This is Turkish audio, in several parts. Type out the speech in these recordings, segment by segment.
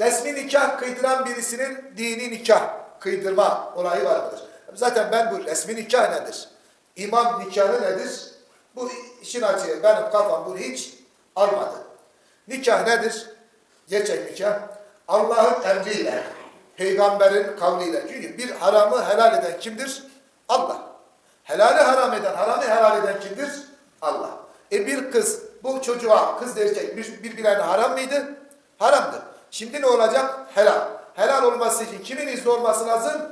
resmi nikah kıydıran birisinin dini nikah kıydırma olayı var mıdır? Zaten ben bu resmi nikah nedir? İmam nikahı nedir? Bu işin açığı benim kafam bunu hiç almadı. Nikah nedir? Gerçek nikah Allah'ın emriyle, peygamberin kavliyle. Çünkü bir haramı helal eden kimdir? Allah. Helali haram eden, haramı helal eden kimdir? Allah. E bir kız, bu çocuğa kız da erkek bir, birbirlerine haram mıydı? Haramdı. Şimdi ne olacak? Helal. Helal olması için kimin izni olması lazım?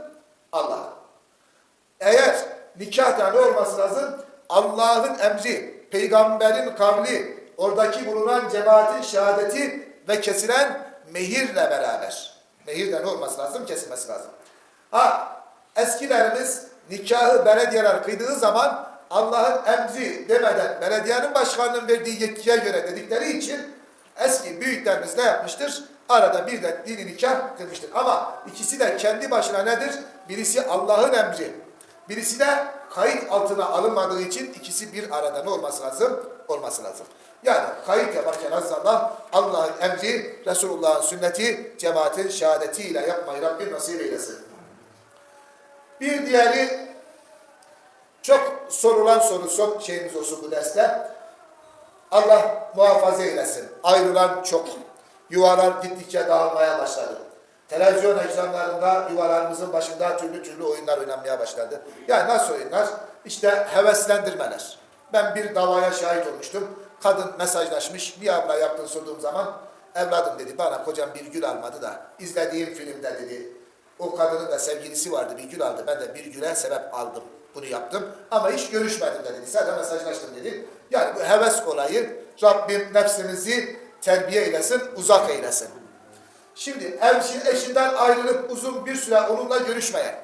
Allah. Eğer nikahta ne olması lazım? Allah'ın emri, peygamberin kavli, oradaki bulunan cemaatin şehadeti ve kesilen mehirle beraber. Mehirle ne olması lazım? Kesilmesi lazım. Ha, eskilerimiz nikahı belediyeler kıydığı zaman Allah'ın emri demeden belediyenin başkanının verdiği yetkiye göre dedikleri için eski büyüklerimiz ne yapmıştır? Arada bir de dini nikah kılmıştır. Ama ikisi de kendi başına nedir? Birisi Allah'ın emri. Birisi de kayıt altına alınmadığı için ikisi bir arada ne olması lazım? Olması lazım. Yani kayıt yaparken azizallah Allah'ın emri, Resulullah'ın sünneti, cemaatin şehadetiyle yapmayı Rabbim nasip eylesin. Bir diğeri çok sorulan soru son şeyimiz olsun bu derste. Allah muhafaza eylesin. Ayrılan çok. Yuvalar gittikçe dağılmaya başladı. Televizyon ekranlarında yuvalarımızın başında türlü türlü oyunlar oynanmaya başladı. Yani nasıl oyunlar? İşte heveslendirmeler. Ben bir davaya şahit olmuştum. Kadın mesajlaşmış. Bir abla yaptığını sorduğum zaman evladım dedi bana kocam bir gül almadı da izlediğim filmde dedi o kadının da sevgilisi vardı bir gül aldı. Ben de bir güle sebep aldım. Bunu yaptım. Ama hiç görüşmedim de dedi. Sadece mesajlaştım dedi. Yani bu heves olayı Rabbim nefsimizi terbiye eylesin, uzak eylesin. Şimdi eşin, eşinden ayrılıp uzun bir süre onunla görüşmeyen,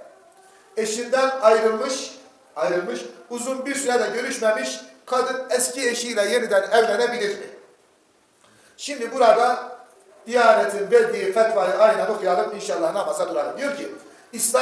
eşinden ayrılmış, ayrılmış, uzun bir süre de görüşmemiş kadın eski eşiyle yeniden evlenebilir mi? Şimdi burada Diyanet'in verdiği fetvayı aynen okuyalım inşallah namaza duralım. Diyor ki İslam